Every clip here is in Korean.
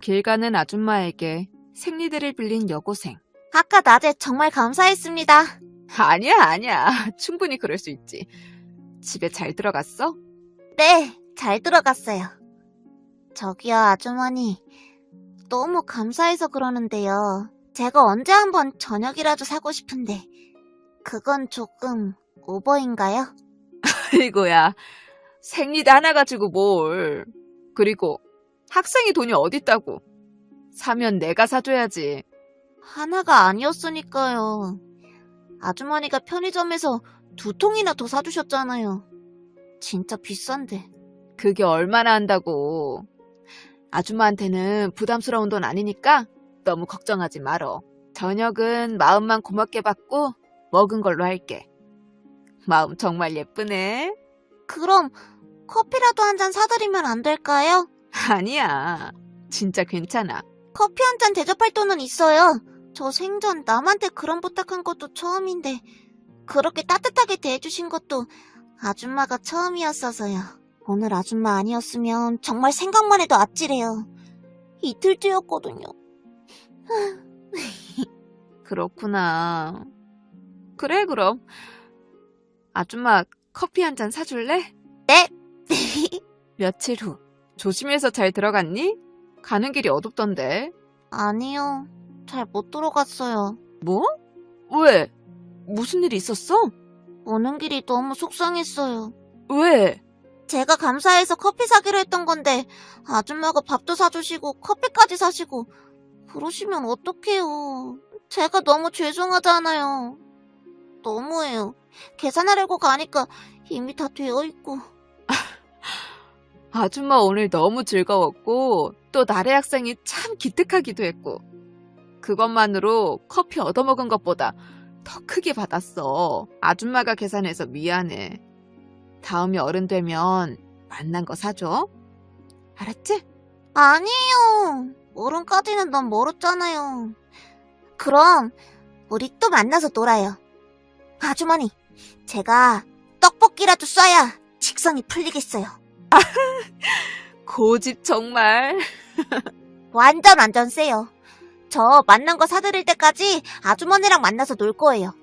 길 가는 아줌마에게 생리대를 빌린 여고생. 아까 낮에 정말 감사했습니다. 아니야, 아니야. 충분히 그럴 수 있지. 집에 잘 들어갔어? 네, 잘 들어갔어요. 저기요, 아주머니. 너무 감사해서 그러는데요. 제가 언제 한번 저녁이라도 사고 싶은데, 그건 조금 오버인가요? 아이고야. 생리대 하나 가지고 뭘. 그리고 학생이 돈이 어딨다고. 사면 내가 사줘야지. 하나가 아니었으니까요. 아주머니가 편의점에서 두 통이나 더 사주셨잖아요. 진짜 비싼데. 그게 얼마나 한다고. 아줌마한테는 부담스러운 돈 아니니까 너무 걱정하지 말어. 저녁은 마음만 고맙게 받고 먹은 걸로 할게. 마음 정말 예쁘네. 그럼 커피라도 한 잔 사드리면 안 될까요? 아니야. 진짜 괜찮아. 커피 한 잔 대접할 돈은 있어요. 저 생전 남한테 그런 부탁한 것도 처음인데 그렇게 따뜻하게 대해주신 것도 아줌마가 처음이었어서요. 오늘 아줌마 아니었으면 정말 생각만 해도 아찔해요. 이틀째였거든요. 그렇구나. 그래, 그럼. 아줌마 커피 한 잔 사줄래? 네. 며칠 후. 조심해서 잘 들어갔니? 가는 길이 어둡던데. 아니요. 잘 못 들어갔어요. 뭐? 왜? 무슨 일 있었어? 오는 길이 너무 속상했어요. 왜? 제가 감사해서 커피 사기로 했던 건데 아줌마가 밥도 사주시고 커피까지 사시고 그러시면 어떡해요. 제가 너무 죄송하잖아요. 너무해요. 계산하려고 가니까 이미 다 되어 있고 아줌마 오늘 너무 즐거웠고, 또 나래 학생이 참 기특하기도 했고, 그것만으로 커피 얻어먹은 것보다 더 크게 받았어. 아줌마가 계산해서 미안해. 다음에 어른 되면 만난 거 사줘. 알았지? 아니에요. 어른까지는 너무 멀었잖아요. 그럼 우리 또 만나서 놀아요. 아주머니, 제가 떡볶이라도 쏴야 직성이 풀리겠어요. 고집 정말. 완전 완전 세요. 저 만난 거 사드릴 때까지 아주머니랑 만나서 놀 거예요.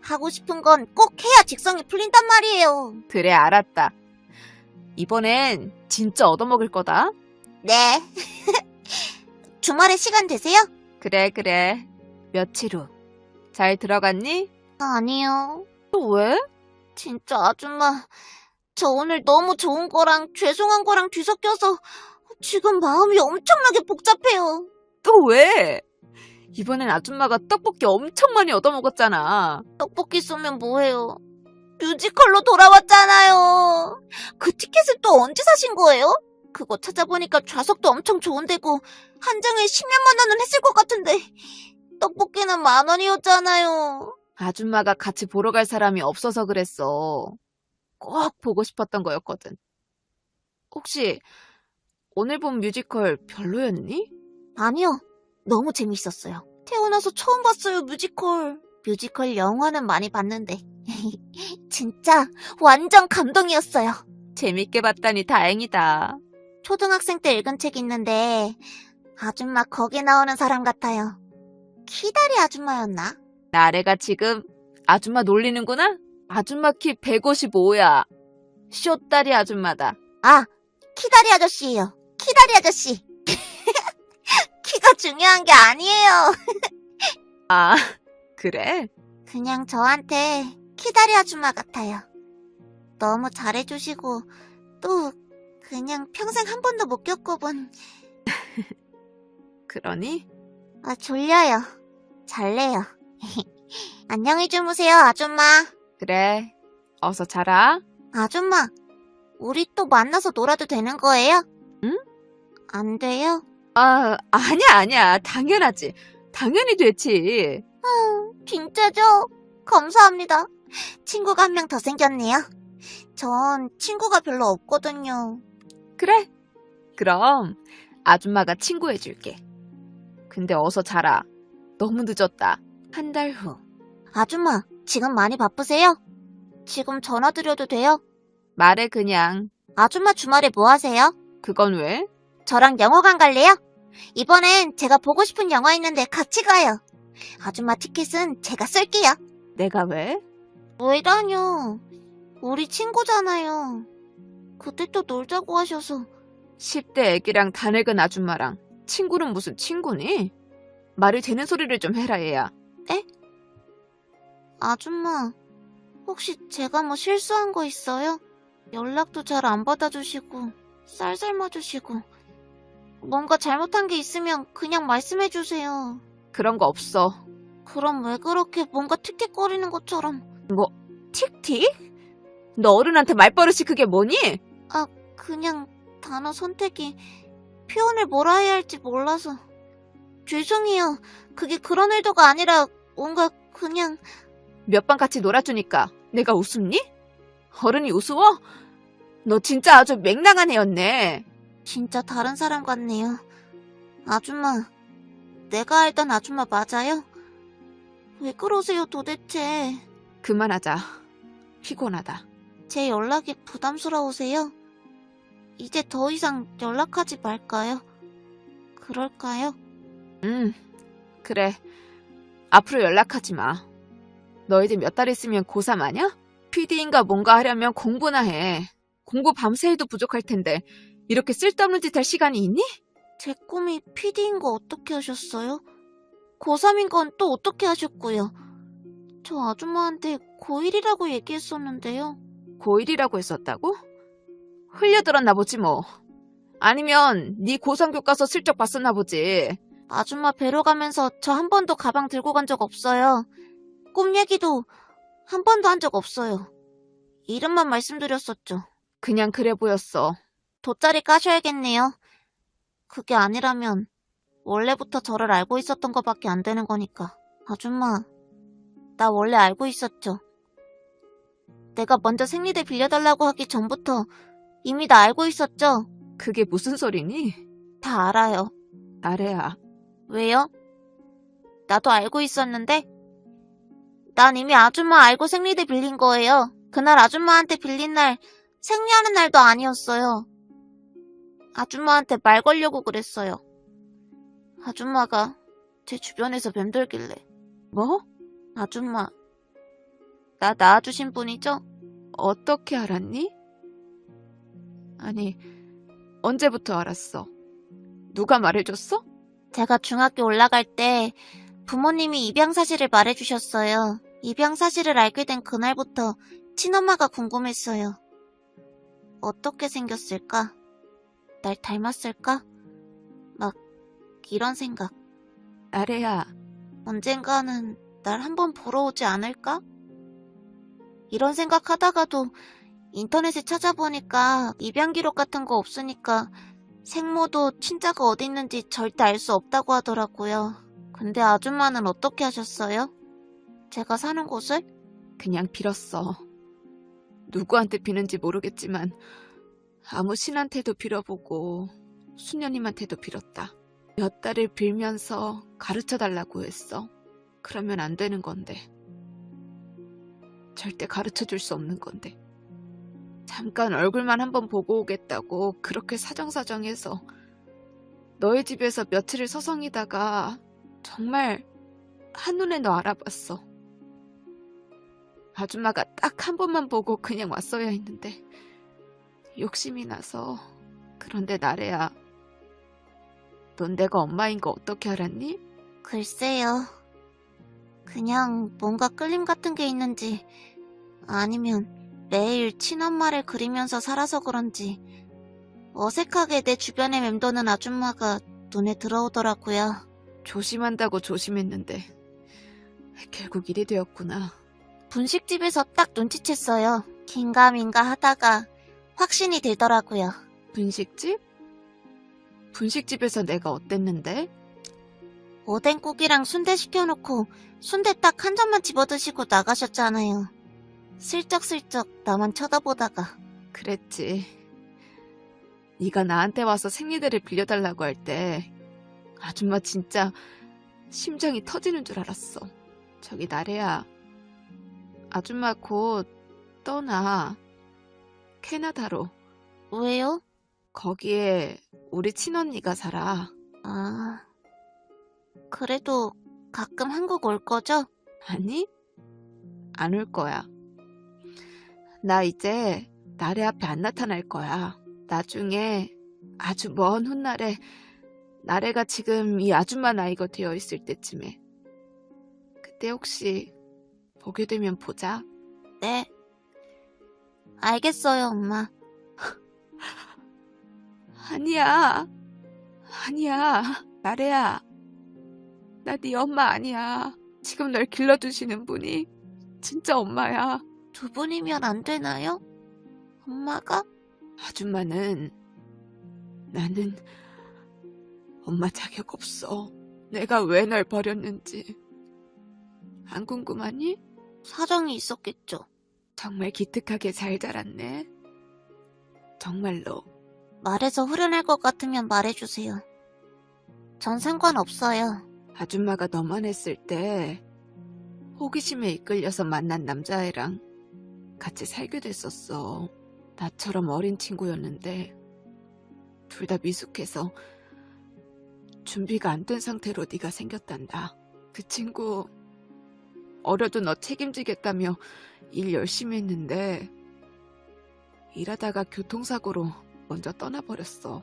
하고 싶은 건 꼭 해야 직성이 풀린단 말이에요. 그래, 알았다. 이번엔 진짜 얻어먹을 거다. 네. 주말에 시간 되세요? 그래, 그래. 며칠 후. 잘 들어갔니? 아니요. 또 왜? 진짜 아줌마, 저 오늘 너무 좋은 거랑 죄송한 거랑 뒤섞여서 지금 마음이 엄청나게 복잡해요. 또 왜? 이번엔 아줌마가 떡볶이 엄청 많이 얻어먹었잖아. 떡볶이 쏘면 뭐해요? 뮤지컬로 돌아왔잖아요. 그 티켓을 또 언제 사신 거예요? 그거 찾아보니까 좌석도 엄청 좋은 데고 한 장에 10몇만 원은 했을 것 같은데 떡볶이는 만 원이었잖아요. 아줌마가 같이 보러 갈 사람이 없어서 그랬어. 꼭 보고 싶었던 거였거든. 혹시 오늘 본 뮤지컬 별로였니? 아니요. 너무 재밌었어요. 태어나서 처음 봤어요, 뮤지컬. 뮤지컬 영화는 많이 봤는데. 진짜 완전 감동이었어요. 재밌게 봤다니 다행이다. 초등학생 때 읽은 책 있는데 아줌마 거기 나오는 사람 같아요. 키다리 아줌마였나? 나래가 지금 아줌마 놀리는구나? 아줌마 키 155야. 쇼다리 아줌마다. 아, 키다리 아저씨예요. 키다리 아저씨. 키가 중요한 게 아니에요. 아, 그래? 그냥 저한테 키다리 아줌마 같아요. 너무 잘해주시고 또 그냥 평생 한 번도 못 겪어본 그러니? 아 졸려요. 잘래요. 안녕히 주무세요 아줌마. 그래. 어서 자라. 아줌마, 우리 또 만나서 놀아도 되는 거예요? 응? 안 돼요? 아, 아니야, 아니야. 당연하지. 당연히 되지. 진짜죠? 감사합니다. 친구가 한 명 더 생겼네요. 전 친구가 별로 없거든요. 그래? 그럼 아줌마가 친구해줄게. 근데 어서 자라. 너무 늦었다. 한 달 후. 아줌마, 지금 많이 바쁘세요? 지금 전화 드려도 돼요? 말해 그냥. 아줌마 주말에 뭐 하세요? 그건 왜? 저랑 영화관 갈래요? 이번엔 제가 보고 싶은 영화 있는데 같이 가요. 아줌마 티켓은 제가 쓸게요. 내가 왜? 왜라뇨? 우리 친구잖아요. 그때 또 놀자고 하셔서 10대 애기랑 다 늙은 아줌마랑 친구는 무슨 친구니? 말이 되는 소리를 좀 해라 얘야. 아줌마 혹시 제가 뭐 실수한 거 있어요? 연락도 잘 안 받아주시고 쌀쌀 맞으시고 뭔가 잘못한 게 있으면 그냥 말씀해 주세요. 그런 거 없어. 그럼 왜 그렇게 뭔가 틱틱거리는 것처럼 틱틱? 너 어른한테 말버릇이 그게 뭐니? 그냥 단어 선택이 표현을 뭐라 해야 할지 몰라서 죄송해요. 그게 그런 의도가 아니라 뭔가 그냥 몇 번 같이 놀아주니까 내가 웃음니? 어른이 우스워? 너 진짜 아주 맹랑한 애였네. 진짜 다른 사람 같네요. 아줌마, 내가 알던 아줌마 맞아요? 왜 그러세요 도대체? 그만하자. 피곤하다. 제 연락이 부담스러우세요? 이제 더 이상 연락하지 말까요? 그럴까요? 응, 그래. 앞으로 연락하지 마. 너희들 몇달 있으면 고3 아냐? PD인가 뭔가 하려면 공부나 해. 공부 밤새 해도 부족할 텐데 이렇게 쓸데없는 짓 할 시간이 있니? 제 꿈이 PD인 거 어떻게 하셨어요? 고3인 건 또 어떻게 하셨고요? 저 아줌마한테 고1이라고 얘기했었는데요. 고1이라고 했었다고? 흘려들었나 보지 뭐. 아니면 네 고3 교과서 슬쩍 봤었나 보지. 아줌마 뵈러 가면서 저 한 번도 가방 들고 간 적 없어요. 꿈 얘기도 한 번도 한 적 없어요. 이름만 말씀드렸었죠. 그냥 그래 보였어. 돗자리 까셔야겠네요. 그게 아니라면 원래부터 저를 알고 있었던 것밖에 안 되는 거니까. 아줌마, 나 원래 알고 있었죠. 내가 먼저 생리대 빌려달라고 하기 전부터 이미 다 알고 있었죠. 그게 무슨 소리니? 다 알아요. 나래야. 왜요? 나도 알고 있었는데? 난 이미 아줌마 알고 생리대 빌린 거예요. 그날 아줌마한테 빌린 날 생리하는 날도 아니었어요. 아줌마한테 말 걸려고 그랬어요. 아줌마가 제 주변에서 맴돌길래 뭐? 아줌마 나 낳아주신 분이죠? 어떻게 알았니? 아니, 언제부터 알았어? 누가 말해줬어? 제가 중학교 올라갈 때 부모님이 입양 사실을 말해주셨어요. 입양 사실을 알게 된 그날부터 친엄마가 궁금했어요. 어떻게 생겼을까? 날 닮았을까? 막 이런 생각. 나래야, 언젠가는 날 한번 보러 오지 않을까? 이런 생각하다가도 인터넷에 찾아보니까 입양 기록 같은 거 없으니까 생모도 친자가 어디 있는지 절대 알 수 없다고 하더라고요. 근데 아줌마는 어떻게 하셨어요? 제가 사는 곳을? 그냥 빌었어. 누구한테 비는지 모르겠지만, 아무 신한테도 빌어보고, 수녀님한테도 빌었다. 몇 달을 빌면서 가르쳐 달라고 했어. 그러면 안 되는 건데. 절대 가르쳐 줄 수 없는 건데. 잠깐 얼굴만 한번 보고 오겠다고 그렇게 사정사정해서 너희 집에서 며칠을 서성이다가 정말 한눈에 너 알아봤어. 아줌마가 딱 한 번만 보고 그냥 왔어야 했는데 욕심이 나서 그런데 나래야 넌 내가 엄마인 거 어떻게 알았니? 글쎄요. 그냥 뭔가 끌림 같은 게 있는지 아니면 매일 친엄마를 그리면서 살아서 그런지 어색하게 내 주변에 맴도는 아줌마가 눈에 들어오더라고요. 조심한다고 조심했는데 결국 일이 되었구나. 분식집에서 딱 눈치챘어요. 긴가민가 하다가 확신이 들더라고요. 분식집? 분식집에서 내가 어땠는데? 오뎅국이랑 순대 시켜놓고 순대 딱 한 점만 집어드시고 나가셨잖아요. 슬쩍슬쩍 나만 쳐다보다가 그랬지. 네가 나한테 와서 생리대를 빌려달라고 할 때 아줌마 진짜 심장이 터지는 줄 알았어. 저기 나래야. 아줌마 곧 떠나. 캐나다로. 왜요? 거기에 우리 친언니가 살아. 아, 그래도 가끔 한국 올 거죠? 아니? 안 올 거야. 나 이제 나래 앞에 안 나타날 거야. 나중에 아주 먼 훗날에 나래가 지금 이 아줌마 나이가 되어 있을 때쯤에 그때 혹시 보게 되면 보자. 네. 알겠어요, 엄마. 아니야. 아니야. 나래야. 나 네 엄마 아니야. 지금 널 길러주시는 분이 진짜 엄마야. 두 분이면 안 되나요? 엄마가? 아줌마는 나는 엄마 자격 없어. 내가 왜 널 버렸는지. 안 궁금하니? 사정이 있었겠죠. 정말 기특하게 잘 자랐네. 정말로. 말해서 후련할 것 같으면 말해주세요. 전 상관없어요. 아줌마가 너만 했을 때 호기심에 이끌려서 만난 남자애랑 같이 살게 됐었어. 나처럼 어린 친구였는데 둘 다 미숙해서 준비가 안 된 상태로 네가 생겼단다. 그 친구 어려도 너 책임지겠다며 일 열심히 했는데 일하다가 교통사고로 먼저 떠나버렸어.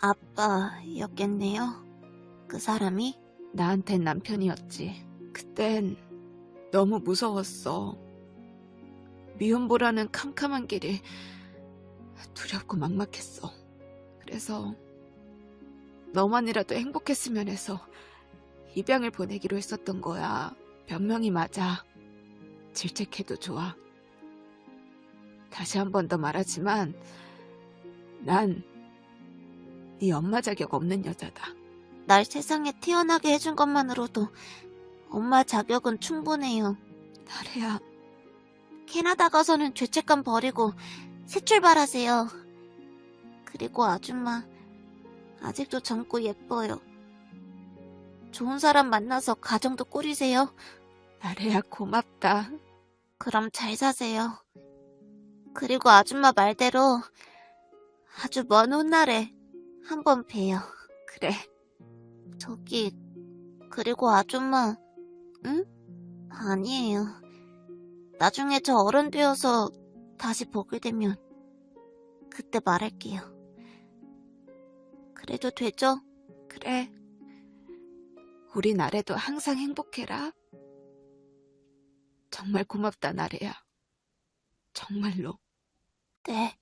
아빠였겠네요. 그 사람이? 나한텐 남편이었지. 그땐 너무 무서웠어. 미움보라는 캄캄한 길이 두렵고 막막했어. 그래서 너만이라도 행복했으면 해서 입양을 보내기로 했었던 거야. 변명이 맞아. 질책해도 좋아. 다시 한 번 더 말하지만 난 네 엄마 자격 없는 여자다. 날 세상에 태어나게 해준 것만으로도 엄마 자격은 충분해요. 나래야. 캐나다 가서는 죄책감 버리고 새 출발하세요. 그리고 아줌마, 아직도 젊고 예뻐요. 좋은 사람 만나서 가정도 꾸리세요. 나래야 고맙다. 그럼 잘 사세요. 그리고 아줌마 말대로 아주 먼 훗날에 한번 봬요. 그래. 저기, 그리고 아줌마, 응? 아니에요. 나중에 저 어른 되어서 다시 보게 되면 그때 말할게요. 그래도 되죠? 그래. 우리 나래도 항상 행복해라. 정말 고맙다, 나래야. 정말로. 네.